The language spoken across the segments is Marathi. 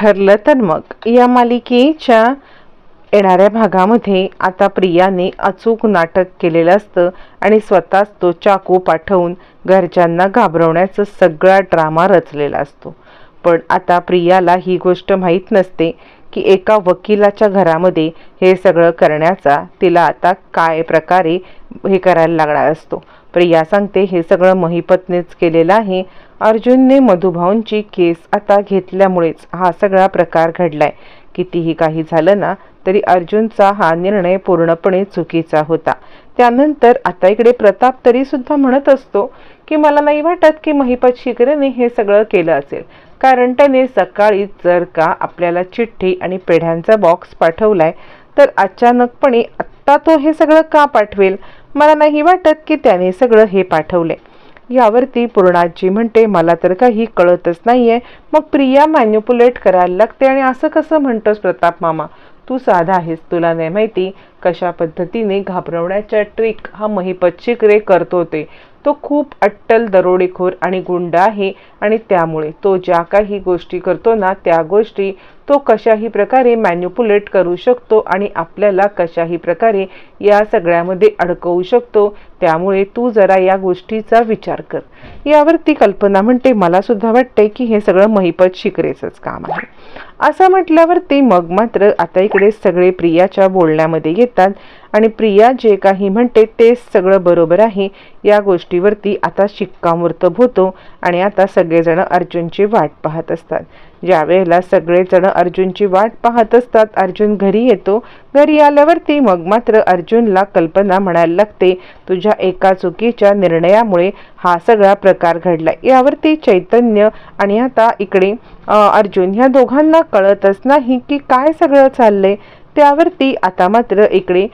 ठरलं तर मग. या मालिकेच्या येणाऱ्या भागामध्ये आता प्रियाने अचूक नाटक केलेलं असतं आणि स्वतःच तो चाकू पाठवून घरच्यांना घाबरवण्याचा सगळा ड्रामा रचलेला असतो. पण आता प्रियाला ही गोष्ट माहीत नसते की एका वकिलाच्या घरामध्ये हे सगळं करण्याचा तिला आता काय प्रकारे हे करायला लागणार असतो. प्रिया सांगते हे सगळं महिपतनेच केलेलं आहे. अर्जुनने मधुभाऊंची केस आता घेतल्यामुळेच हा सगळा प्रकार घडलाय. कितीही काही झालं ना तरी अर्जुनचा हा निर्णय पूर्णपणे चुकीचा होता. त्यानंतर आता इकडे प्रताप तरी सुद्धा म्हणत असतो की मला नाही वाटत की महिपत शिकरेने हे सगळं केलं असेल. कारण त्याने सकाळी जर का आपल्याला चिठ्ठी आणि पेढ्यांचा बॉक्स पाठवलाय तर अचानकपणे आत्ता तो हे सगळं का पाठवेल? मला नाही वाटत की त्याने सगळं हे पाठवलंय. यावरती पूर्णाजी म्हणते मला तर काही कळतच नाहीये. मग प्रिया मॅन्युपुलेट करायला लागते आणि असं कसं म्हणतोस प्रताप मामा? तू साधा आहेस तुला नाही माहिती कशा पद्धतीने घाबरवण्याच्या ट्रिक हा महिपत शिकरे करतो ते तो खूप अट्टल दरोडेखोर आणि गुंड आहे आणि त्यामुळे तो ज्या काही गोष्टी करतो ना त्या गोष्टी तो कशाही प्रकारे मॅन्युपुलेट करू शकतो आणि आपल्याला कशाही प्रकारे या सगळ्यामध्ये अडकवू शकतो. त्यामुळे तू जरा या गोष्टीचा विचार कर. यावर ती कल्पना म्हणते मला सुद्धा वाटते की हे सगळं महिपत शिकरेचंच काम आहे. असं म्हटल्यावरती मग मात्र आता इकडे सगळे प्रियाच्या बोलण्यामध्ये येतात. आणि प्रिया जे काही म्हणते तेच सगळं बरोबर आहे. या गोष्टीवरती आता शिक्कामोर्तब होतो. आणि आता सगळेजण अर्जुनची वाट पाहत असतात. ज्यावेळेला सगळेजण अर्जुनची वाट पाहत असतात अर्जुन घरी येतो. घरी आल्यावरती मग मात्र अर्जुनला कल्पना म्हणायला लागते तुझ्या एका चुकीच्या निर्णयामुळे हा सगळा प्रकार घडला. यावरती चैतन्य आणि आता इकडे अर्जुन ह्या दोघांना कळतच नाही की काय सगळं चाललंय. त्यावरती आता मात्र इकडे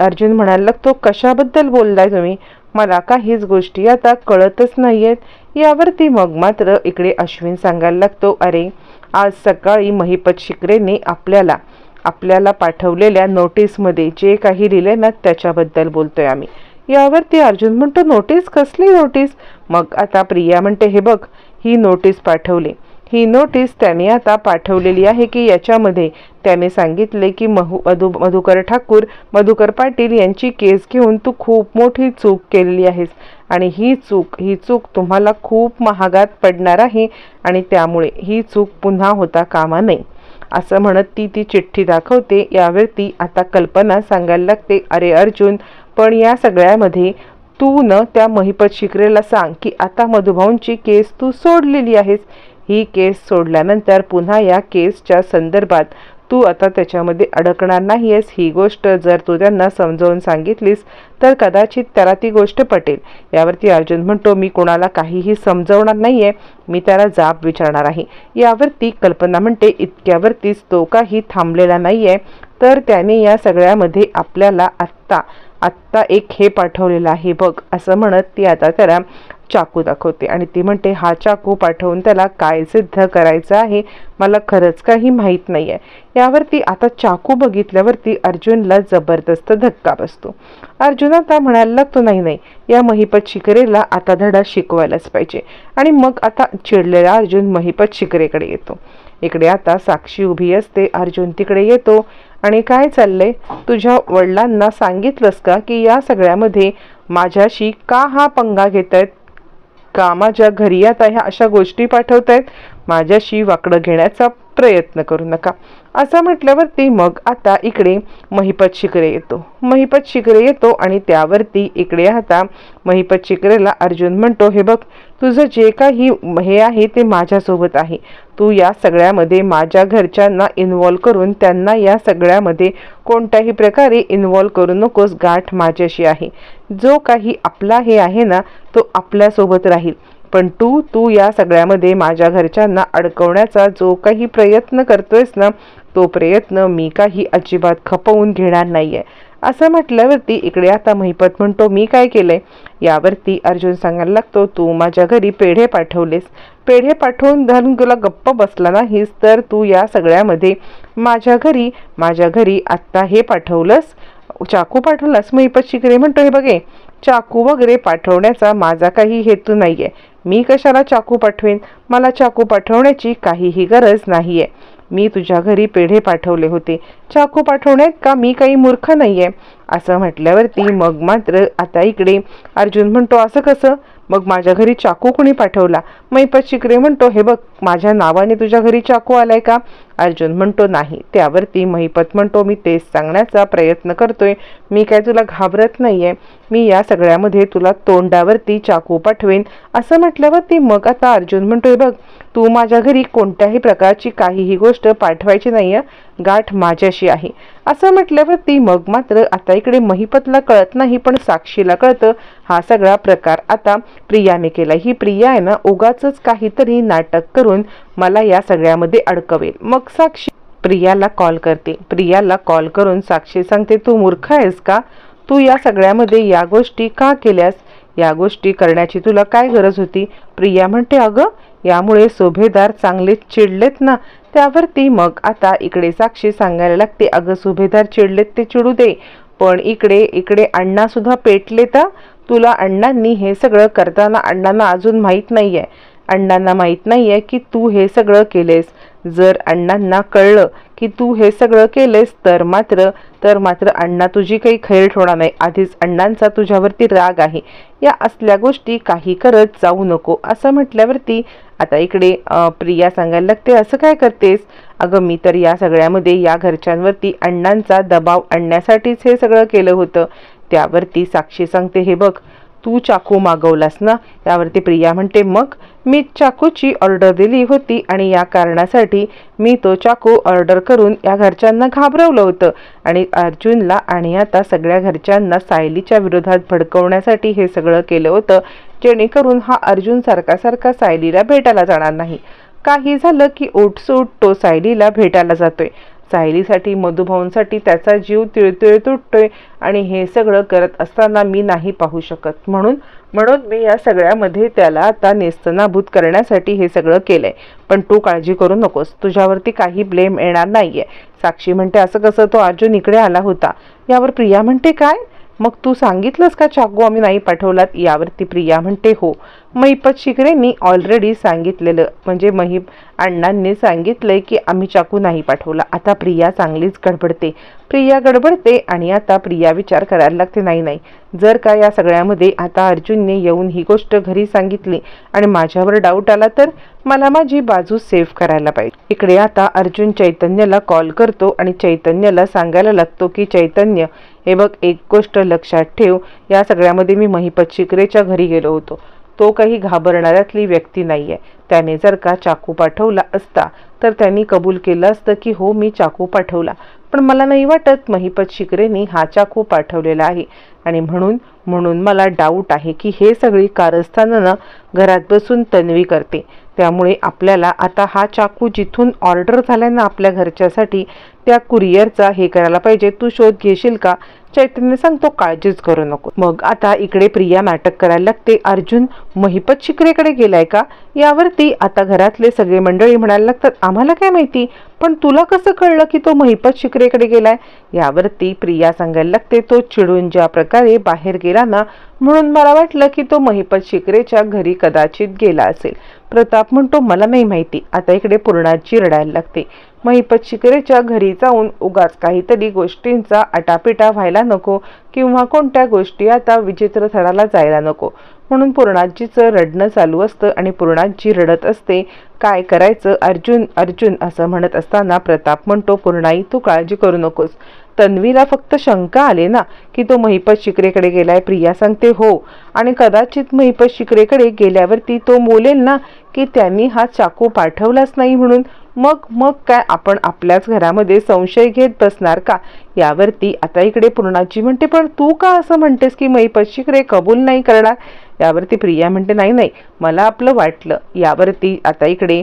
अर्जुन म्हणायला लागतो कशाबद्दल बोललाय तुम्ही? मला काहीच गोष्टी आता कळतच नाहीयेत. यावरती मग मात्र इकडे अश्विन सांगायला लागतो अरे आज सकाळी महिपत शिकरेने आपल्याला आपल्याला पाठवलेल्या नोटीसमध्ये जे काही लिहिले ना त्याच्याबद्दल बोलतोय आम्ही. यावरती अर्जुन म्हणतो नोटीस? कसली नोटीस? मग आता प्रिया म्हणते हे बघ ही नोटीस पाठवली. ही नोटीस त्याने आता पाठवलेली आहे की याच्यामध्ये त्याने सांगितले की महू मधु मधुकर ठाकूर मधुकर पाटील यांची केस घेऊन तू खूप मोठी चूक केलेली आहेस. आणि ही चूक ही चूक तुम्हाला खूप महागात पडणार आहे आणि त्यामुळे ही चूक पुन्हा होता कामा नये. असं म्हणत ती ती चिठ्ठी दाखवते. यावरती आता कल्पना सांगायला लागते. अरे अर्जुन पण या सगळ्यामध्ये तू न त्या महिपत शिकरेला सांग की आता मधुभाऊंची केस तू सोडलेली आहेस. ही केस सोडल्यानंतर पुन्हा या केसच्या संदर्भात तू आता त्याच्यामध्ये अडकणार नाहीयेस. ही गोष्ट जर तू त्यांना समजावून सांगितलीस तर कदाचित त्याला ती गोष्ट पटेल. यावरती अर्जुन म्हणतो मी कोणाला काहीही समजवणार नाही आहे मी त्याला जाब विचारणार आहे. यावरती कल्पना म्हणते इतक्यावरतीच तो काही थांबलेला नाही आहे तर त्याने या सगळ्यामध्ये आपल्याला आत्ता आत्ता एक हे पाठवलेलं आहे. बघ असं म्हणत ती आता त्याला चाकू दाखवते. आणि ती म्हणते हा चाकू पाठवून त्याला काय सिद्ध करायचं आहे मला खरंच काही माहीत नाही आहे यावरती आता चाकू बघितल्यावरती अर्जुनला जबरदस्त धक्का बसतो. अर्जुन आता म्हणायला लागतो नाही नाही या महिपत शिकरेला आता धडा शिकवायलाच पाहिजे. आणि मग आता चिडलेला अर्जुन महिपत शिकरेकडे येतो. इकडे आता साक्षी उभी असते अर्जुन तिकडे येतो. आणि काय चाललंय? तुझ्या वडिलांना सांगितलंस का की या सगळ्यामध्ये माझ्याशी का हा पंगा घेत आहेत कामाच्या घरी आता ह्या अशा गोष्टी पाठवत आहेत माझ्याशी वाकडं घेण्याचा प्रयत्न करू नका. असं म्हटल्यावरती मग आता इकडे महिपत शिकरे येतो. महिपत शिकरे येतो आणि त्यावरती इकडे आता महिपत शिकरेला अर्जुन म्हणतो हे बघ तुझं जे काही हे आहे ते माझ्यासोबत आहे. तू या सगळ्यामध्ये माझ्या घरच्यांना इन्वॉल्व करून त्यांना या सगळ्यामध्ये कोणत्याही प्रकारे इन्वॉल्व करू नकोस गाठ माझ्याशी आहे. जो काही आपला हे आहे ना तो आपल्यासोबत राहील. पण तू तू या सगळ्यामध्ये माझ्या घरच्यांना अडकवण्याचा जो काही प्रयत्न करतोयस ना तो प्रयत्न मी काही अजिबात खपवून घेणार नाही आहे असं म्हटल्यावरती इकडे आता महिपत म्हणतो मी काय केलंय? यावरती अर्जुन सांगायला लागतो तू माझ्या घरी पेढे पाठवलेस. पेढे पाठवून धरून तुला गप्प बसला नाहीस तर तू या सगळ्यामध्ये माझ्या घरी माझ्या घरी आत्ता हे पाठवलंस. चाकू पाठवलास? महिपत शिकरे म्हणतो हे बघे चाकू वगैरे पाठवण्याचा माझा काही हेतू नाही आहे मी कशाला चाकू पाठवेन? मला चाकू पाठवण्याची काहीही गरज नाही आहे मी तुझ्या घरी पेढे पाठवले होते. चाकू पाठवण्यात का मी काही मूर्ख नाही आहे असं म्हटल्यावरती मग मात्र आता इकडे अर्जुन म्हणतो असं कसं? मग माझ्या घरी चाकू कुणी पाठवला? मैपत शिकरे म्हणतो हे बघ माझ्या नावाने तुझ्या घरी चाकू आलाय का? अर्जुन म्हणतो नाही. त्यावरती महिपत म्हणतो मी तेच सांगण्याचा प्रयत्न करतोय. मी काय तुला घाबरत नाहीये. मी या सगळ्यामध्ये तुला तोंडावरती चाकू पाठवेन. असं म्हटल्यावरती मग आता अर्जुन म्हणतोय बघ तू माझ्या घरी कोणत्याही प्रकारची काहीही गोष्ट पाठवायची नाहीये गाठ माझ्याशी आहे. असं म्हटल्यावरती मग मात्र आता इकडे महिपतला कळत नाही पण साक्षीला कळतं हा सगळा प्रकार आता प्रियाने केला. ही प्रिया आहे ना उगाच काहीतरी नाटक करून मला या सगळ्यामध्ये अडकवेल. मग साक्षी प्रियाला कॉल करते. प्रियाला कॉल करून साक्षी सांगते तू मूर्ख आहेस का? तू या सगळ्यामध्ये या गोष्टी का केल्यास? या गोष्टी करण्याची तुला काय गरज होती? प्रिया म्हणते अगं यामुळे सुभेदार चांगले चिडलेत ना? त्यावरती मग आता इकडे साक्षी सांगायला लागते अगं सुभेदार चिडलेत ते चिडू दे. पण इकडे इकडे अण्णा सुद्धा पेटले तर? तुला अण्णांनी हे सगळं करताना अण्णांना अजून माहीत नाही आहे अण्णांना माहीत नाही आहे की तू हे सगळं केलेस. जर अण्णांना कळलं की तू हे सगळं केलेस तर मात्र तर मात्र अण्णा तुझी काही खैर ठेवणार नाही. आधीच अण्णांचा तुझ्यावरती राग आहे. या असल्या गोष्टी काही करत जाऊ नको. असं म्हटल्यावरती आता इकडे प्रिया सांगायला लागते असं काय करतेस? अगं मी तर या सगळ्यामध्ये या घरच्यांवरती अण्णांचा दबाव आणण्यासाठीच हे सगळं केलं होतं. त्यावरती साक्षी सांगते हे बघ तू चाकू मागवलास ना? त्यावरती प्रिया म्हणते मग? मी चाकूची ऑर्डर दिली होती आणि या कारणासाठी मी तो चाकू ऑर्डर करून या घरच्यांना घाबरवलं होतं आणि अर्जुनला आणि आता सगळ्या घरच्यांना सायलीच्या विरोधात भडकवण्यासाठी हे सगळं केलं होतं जेणेकरून हा अर्जुन सारखा सारखा सायलीला भेटायला जाणार नाही. काही झालं की ओटसूट तो सायलीला भेटायला जातोय. सायलीसाठी मधुभाऊंसाठी त्याचा जीव तिळतिळ तुटतोय आणि हे सगळं करत असताना मी नाही पाहू शकत. म्हणून म्हणून मी या सगळ्यामध्ये त्याला आता नेस्तनाभूत करण्यासाठी हे सगळं केलंय. पण तू काळजी करू नकोस. तुझ्यावरती काही ब्लेम येणार नाहीये. साक्षी म्हणते असं कसं? तो अर्जुन इकडे आला होता. यावर प्रिया म्हणते काय? मग तू सांगितलंस का चाकू आम्ही नाही पाठवलात? यावरती प्रिया म्हणते हो. महिपत शिकरेंनी ऑलरेडी सांगितलेलं. म्हणजे महिप अण्णांनी सांगितलंय की आम्ही चाकू नाही पाठवला. आता प्रिया चांगलीच गडबडते. प्रिया गडबडते आणि आता प्रिया विचार करायला लागते नाही नाही. जर का या सगळ्यामध्ये आता अर्जुनने येऊन ही गोष्ट घरी सांगितली आणि माझ्यावर डाऊट आला तर मला माझी बाजू सेव्ह करायला पाहिजे. इकडे आता अर्जुन चैतन्यला कॉल करतो आणि चैतन्यला सांगायला लागतो की चैतन्य हे बघ एक गोष्ट लक्षात ठेव. या सगळ्यामध्ये मी महिपत शिकरेच्या घरी गेलो होतो. तो काही घाबरणाऱ्यातली व्यक्ती नाही आहे त्याने जर का चाकू पाठवला असता तर त्यांनी कबूल केलं असतं की हो मी चाकू पाठवला. पण मला नाही वाटत महिपत शिकरेने हा चाकू पाठवलेला आहे. आणि म्हणून म्हणून मला डाऊट आहे की हे सगळी कारस्थानं घरात बसून तन्वी करते. त्यामुळे आपल्याला आता हा चाकू जिथून ऑर्डर झाल्यानं आपल्या घरच्यासाठी त्या कुरिअरचा हे करायला पाहिजे. तू शोध घेशील का? चैतन्य सांगतो काळजीच करू नको. मग आता इकडे प्रिया नाटक करायला लागते. अर्जुन महिपत शिकरेकडे गेलाय का? यावरती आता घरातले सगळे मंडळी म्हणायला लागतात आम्हाला काय माहिती? पण तुला कसं कळलं की तो महिपत शिकरेकडे गेलाय? यावरती प्रिया सांगायला लागते तो चिडून ज्या प्रकारे बाहेर गेला ना म्हणून मला वाटलं की तो महिपत शिकरेच्या घरी कदाचित गेला असेल. प्रताप म्हणतो मला नाही माहिती. आता इकडे पूर्णाची रडायला लागते. महिपत शिकरेच्या घरी जाऊन उगाच काहीतरी गोष्टींचा आटापिटा व्हायला नको किंवा कोणत्या गोष्टी आता विचित्र थराला जायला नको. म्हणून पूर्णाजीचं रडणं चालू असतं आणि पूर्णाजी रडत असते काय करायचं अर्जुन अर्जुन असं म्हणत असताना प्रताप म्हणतो पूर्णाई तू काळजी करू नकोस. तन्वीला फक्त शंका आले ना की तो महिपत शिकरेकडे गेलाय प्रिया सांगते हो. आणि कदाचित महिपत शिकरेकडे गेल्यावरती तो बोलेल ना की त्यांनी हा चाकू पाठवलाच नाही म्हणून मग मग काय आपण आपल्याच घरामध्ये संशय घेत बसणार का? यावरती आता इकडे पूर्णाची म्हणते पण तू का असं म्हणतेस की महिपत शिकरे कबूल नाही करणार? यावरती प्रिया म्हणते नाही नाही मला आपलं वाटलं. यावरती आता इकडे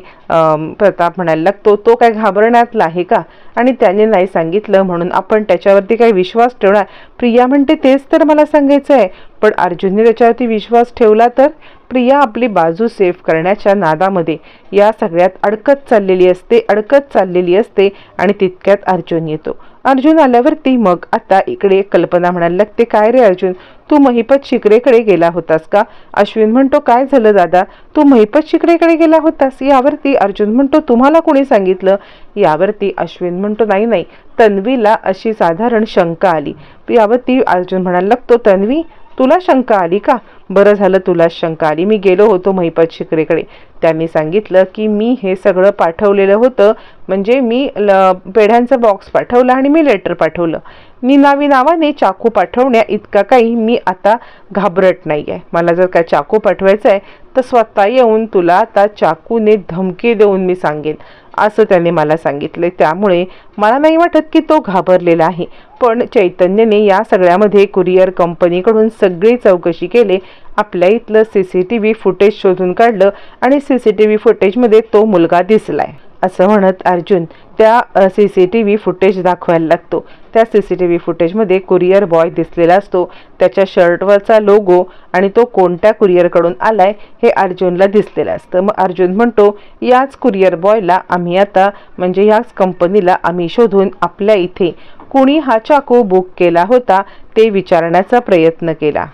प्रताप म्हणायला लागतो तो काय घाबरण्यातला आहे का? आणि त्याने नाही सांगितलं म्हणून आपण त्याच्यावरती काही विश्वास ठेवणार. प्रिया म्हणते तेच तर मला सांगायचं आहे पण अर्जुनने त्याच्यावरती विश्वास ठेवला तर? प्रिया आपली बाजू सेफ करण्याच्या नादामध्ये या सगळ्यात अडकत चाललेली असते अडकत चाललेली असते आणि तितक्यात अर्जुन येतो. अर्जुन आल्यावरती मग आता इकडे कल्पना म्हणायला लागते काय रे अर्जुन तू महिपत शिकरेकडे गेला होतास का? अश्विन म्हणतो काय झालं दादा तू महिपत शिकरेकडे गेला होतास? यावरती अर्जुन म्हणतो तुम्हाला कोणी सांगितलं? यावरती अश्विन म्हणतो नाही नाही तन्वीला अशी साधारण शंका आली. यावरती अर्जुन म्हणायला लागतो तन्वी तुला शंका आली का? बरं झालं तुला शंका आली. मी गेलो होतो महिपत शिकरेकडे. त्यांनी सांगितलं की मी हे सगळं पाठवलेलं होतं. म्हणजे मी ल पेढ्यांचा बॉक्स पाठवला आणि मी लेटर पाठवलं. निनावी नावाने चाकू पाठवण्या इतका काही मी आता घाबरट नाही आहे मला जर का चाकू पाठवायचं आहे तर स्वतः येऊन तुला आता चाकूने धमकी देऊन मी सांगेन. असं त्याने मला सांगितले. त्यामुळे मला नाही वाटत की तो घाबरलेला आहे. पण चैतन्यने या सगळ्यामध्ये कुरिअर कंपनीकडून सगळी चौकशी केली. आपल्या इथलं C C T V footage शोधून काढलं आणि सी सी टी व्ही फुटेजमध्ये तो मुलगा दिसलाय असं म्हणत अर्जुन त्या C C T V footage दाखवायला लागतो. त्या सी सी टी व्ही फुटेजमध्ये कुरिअर बॉय दिसलेला असतो. त्याच्या शर्टवरचा लोगो आणि तो कोणत्या कुरिअरकडून आलाय हे अर्जुनला दिसलेलं असतं. मग अर्जुन म्हणतो याच कुरिअर बॉयला आम्ही आता म्हणजे याच कंपनीला आम्ही शोधून आपल्या इथे कुणी हा चाकू बुक केला होता ते विचारण्याचा प्रयत्न केला.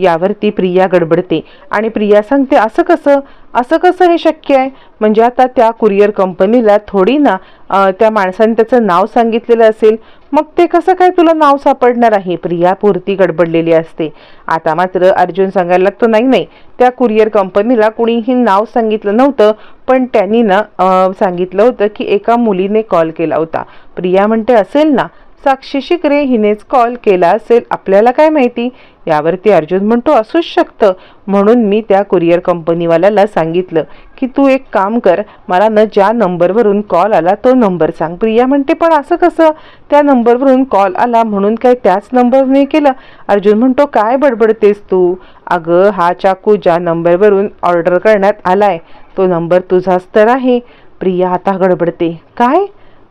यावरती प्रिया गडबडते. आणि प्रिया सांगते असं कसं? असं कसं हे शक्य आहे? म्हणजे आता त्या कुरिअर कंपनीला थोडी ना त्या माणसाने त्याचं नाव सांगितलेलं असेल. मग ते कसं काय तुला नाव सापडणार आहे? प्रिया पुरती गडबडलेली असते. आता मात्र अर्जुन सांगायला लागतो नाही नाही. त्या कुरिअर कंपनीला कुणीही नाव सांगितलं नव्हतं पण त्यांनी ना सांगितलं होतं की एका मुलीने कॉल केला होता. प्रिया म्हणते असेल ना. साक्षी शिकरे हिनेच कॉल केला असेल. आपल्याला काय माहिती? यावरती अर्जुन म्हणतो असूच शकतं. म्हणून मी त्या कुरिअर कंपनीवाल्याला सांगितलं की तू एक काम कर मला न ज्या नंबरवरून कॉल आला तो नंबर सांग. प्रिया म्हणते पण असं कसं? त्या नंबरवरून कॉल आला म्हणून काय त्याच नंबरने केलं? अर्जुन म्हणतो काय बडबडतेस तू? अगं हा चाकू ज्या नंबरवरून ऑर्डर करण्यात आलाय तो नंबर तुझाच तर आहे. प्रिया आता गडबडते काय?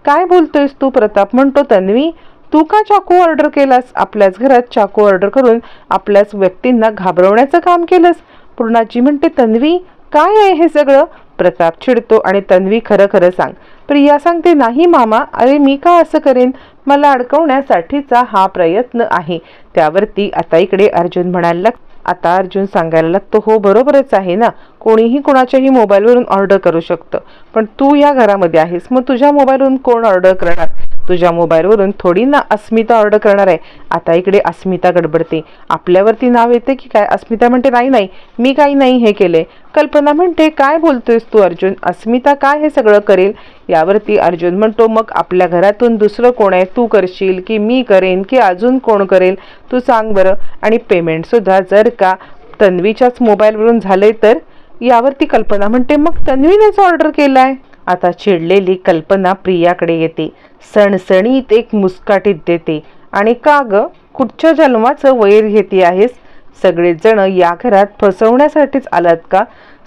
काय बोलतोयस तू? प्रताप म्हणतो तन्वी तू का चाकू ऑर्डर केलास? आपल्याच घरात चाकू ऑर्डर करून आपल्याच व्यक्तींना घाबरवण्याचं काम केलंस. पूर्णाजी म्हणते तन्वी काय आहे हे सगळं? प्रताप चिडतो आणि तन्वी खरं खरं सांग प्रिया सांगते नाही मामा अरे मी का असं करेन? मला अडकवण्यासाठीचा हा प्रयत्न आहे. त्यावरती आता इकडे अर्जुन म्हणायला लाग आता अर्जुन सांगायला लागतो हो बरोबरच आहे ना. कोणीही कोणाच्याही मोबाईलवरून ऑर्डर करू शकतं. पण तू या घरामध्ये आहेस. मग तुझ्या मोबाईलवरून कोण ऑर्डर करणार? तुझ्या मोबाईलवरून थोडी ना अस्मिता ऑर्डर करणार आहे. आता इकडे अस्मिता गडबडते. आपल्यावरती नाव येते की काय? अस्मिता म्हणते नाही नाही मी काही नाही हे केले कल्पना म्हणते काय बोलतोयस तू अर्जुन? अस्मिता काय हे सगळं करेल? यावरती अर्जुन म्हणतो मग आपल्या घरातून दुसरं कोण आहे? तू करशील की मी करेन की अजून कोण करेल? तू सांग बरं. आणि पेमेंटसुद्धा जर का तन्वीच्याच मोबाईलवरून झाले तर? यावरती कल्पना म्हणते मग तन्वीनेच ऑर्डर केलाय. आता चिडलेली कल्पना प्रियाकडे येते. सणसणीत एक मुस्काटीत देते. आणि का ग? कुठच्या जन्माचं वैर घेते आहेस? सगळेजण या घरात फसवण्यासाठीच आलात का?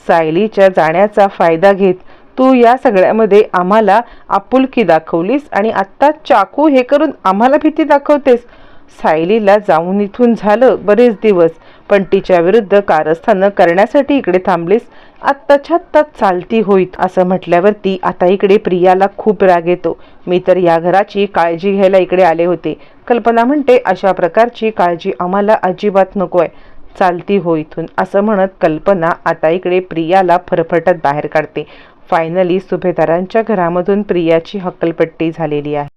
सायलीच्या जाण्याचा फायदा घेत तू या सगळ्यामध्ये आम्हाला आपुलकी दाखवलीस आणि आत्ता चाकू हे करून आम्हाला भीती दाखवतेस? सायलीला जाऊन इथून झालं बरेच दिवस पण तिच्या विरुद्ध कारस्थानं करण्यासाठी इकडे थांबलीस? आत्ताच्या आत्ताच चालती होईत असं म्हटल्यावरती आता इकडे प्रियाला खूप राग येतो. मी तर या घराची काळजी घ्यायला इकडे आले होते. कल्पना म्हणते अशा प्रकारची काळजी आम्हाला अजिबात नको आहे चालती हो इथून असं म्हणत कल्पना आता इकडे प्रियाला फरफटत बाहेर काढते. फायनली सुभेदारांच्या घरामधून प्रियाची हक्कलपट्टी झालेली आहे.